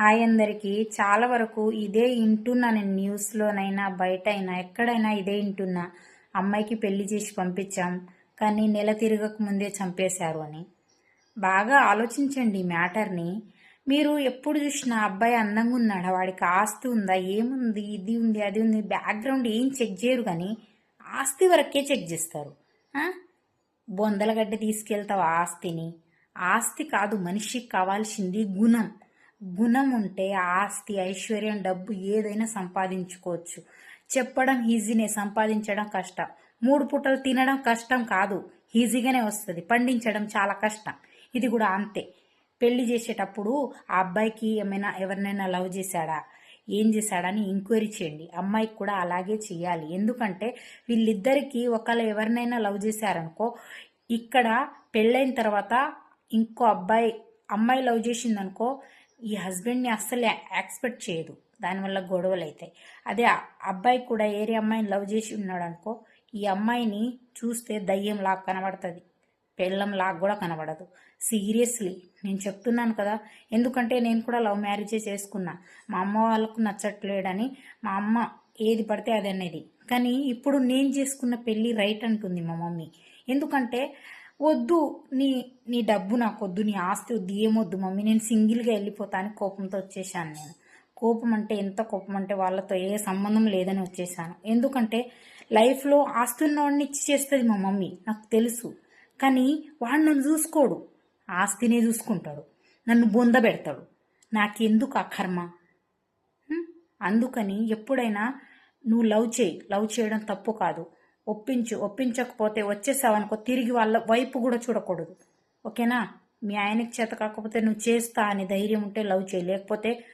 Hi అందరికీ. చాలా వరకు ఇదే వింటున్నా నేను న్యూస్లోనైనా బయట అయినా ఎక్కడైనా ఇదే వింటున్నా అమ్మాయికి పెళ్ళి చేసి పంపించాం కానీ నెల తిరగక ముందే చంపేశారు అని. బాగా ఆలోచించండి ఈ మ్యాటర్ని. మీరు ఎప్పుడు చూసినా అబ్బాయి అందంగా ఉన్నాడా? వాడికి ఆస్తి ఉందా? ఏముంది? ఇది ఉంది అది ఉంది. బ్యాక్గ్రౌండ్ ఏం చెక్ చేయరు కానీ ఆస్తి వరకే చెక్ చేస్తారు. బొందలగడ్డ తీసుకెళ్తావు ఆస్తిని. ఆస్తి కాదు మనిషికి కావాల్సింది గుణం. గుణం ఉంటే ఆస్తి ఐశ్వర్యం డబ్బు ఏదైనా సంపాదించుకోవచ్చు. చెప్పడం ఈజీనే సంపాదించడం కష్టం. మూడు పూటలు తినడం కష్టం కాదు. ఈజీగానే వస్తుంది. పండించడం చాలా కష్టం. ఇది కూడా అంతే. పెళ్ళి చేసేటప్పుడు ఆ అబ్బాయికి ఏమైనా ఎవరినైనా లవ్ చేశాడా? ఏం చేశాడని ఎంక్వైరీ చేయండి. అమ్మాయికి కూడా అలాగే చేయాలి. ఎందుకంటే వీళ్ళిద్దరికీ ఒకళ్ళు ఎవరినైనా లవ్ చేశారనుకో ఇక్కడ పెళ్ళైన తర్వాత ఇంకో అబ్బాయి అమ్మాయి లవ్ చేసిందనుకో ఈ హస్బెండ్ని అస్సలు యాక్సెప్ట్ చేయదు. దానివల్ల గొడవలు అవుతాయి అదే అబ్బాయి కూడా ఏరే అమ్మాయిని లవ్ చేసి ఉన్నాడు అనుకో ఈ అమ్మాయిని చూస్తే దయ్యం లాగా కనబడుతుంది. పెళ్ళం లాగా కూడా కనబడదు. సీరియస్లీ నేను చెప్తున్నాను కదా ఎందుకంటే నేను కూడా లవ్ మ్యారేజే చేసుకున్నా. మా అమ్మ వాళ్ళకు నచ్చట్లేడని మా అమ్మ ఏది పడితే అది అనేది. కానీ ఇప్పుడు నేను చేసుకున్న పెళ్ళి రైట్ అంటుంది మా మమ్మీ. ఎందుకంటే వద్దు నీ నీ డబ్బు నాకు వద్దు నీ ఆస్తి వద్దు ఏమొద్దు మమ్మీ నేను సింగిల్గా వెళ్ళిపోతా అని కోపంతో వచ్చేసాను నేను. కోపం అంటే ఎంత కోపం అంటే వాళ్ళతో ఏ సంబంధం లేదని వచ్చేసాను ఎందుకంటే లైఫ్లో ఆస్తి ఉన్నవాడిని ఇచ్చి చేస్తుంది మా మమ్మీ నాకు తెలుసు. కానీ వాడు నన్ను చూసుకోడు. ఆస్తినే చూసుకుంటాడు. నన్ను బొంద పెడతాడు. నాకెందుకు ఆ కర్మ? అందుకని ఎప్పుడైనా నువ్వు లవ్ చేయి. లవ్ చేయడం తప్పు కాదు. ఒప్పించు ఒప్పించకపోతే వచ్చేసావనుకో తిరిగి వాళ్ళ వైపు కూడా చూడకూడదు. ఓకేనా? మీ ఆయనకి చేత కాకపోతే నువ్వు చేస్తా అని ధైర్యం ఉంటే లవ్ చేయి. లేకపోతే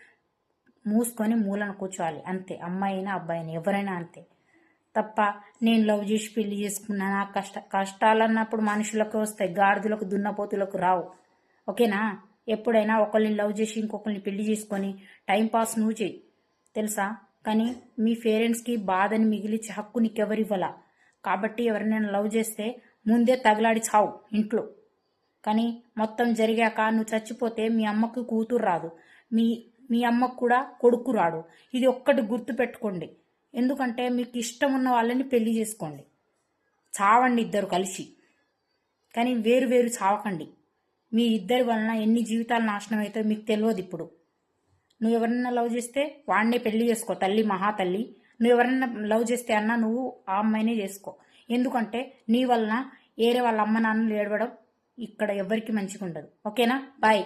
మూసుకొని మూలను కూర్చోవాలి. అంతే. అమ్మాయినా అబ్బాయినా ఎవరైనా అంతే. తప్ప నేను లవ్ చేసి పెళ్ళి చేసుకున్నా నా కష్ట కష్టాలన్నప్పుడు మనుషులకు వస్తాయి. గాడిదలకు దున్నపోతులకు రావు. ఓకేనా? ఎప్పుడైనా ఒకరిని లవ్ చేసి ఇంకొకరిని పెళ్ళి చేసుకొని టైం పాస్ నువ్వు చేయి. తెలుసా? కానీ మీ పేరెంట్స్కి బాధని మిగిలిచి హక్కు నీకెవరివ్వలా కాబట్టి ఎవరినైనా లవ్ చేస్తే ముందే తగలాడి చావు ఇంట్లో. కానీ మొత్తం జరిగాక నువ్వు చచ్చిపోతే మీ అమ్మకు కూతురు రాదు. మీ మీ అమ్మకు కూడా కొడుకు రాడు. ఇది ఒక్కటి గుర్తు పెట్టుకోండి. ఎందుకంటే మీకు ఇష్టం ఉన్న వాళ్ళని పెళ్ళి చేసుకోండి. చావండి ఇద్దరు కలిసి. కానీ వేరు వేరు చావకండి. మీ ఇద్దరి వలన ఎన్ని జీవితాలు నాశనం అవుతాయో మీకు తెలియదు ఇప్పుడు. నువ్వు ఎవరన్నా లవ్ చేస్తే వాడినే పెళ్ళి చేసుకో తల్లి మహా తల్లి నువ్వు ఎవరైనా లవ్ చేస్తే అన్నా నువ్వు ఆ అమ్మాయినే చేసుకో. ఎందుకంటే నీ వలన వేరే వాళ్ళ అమ్మ నాన్నలు ఏడవడం ఇక్కడ ఎవరికి మంచిగా ఉండదు ఓకేనా? బాయ్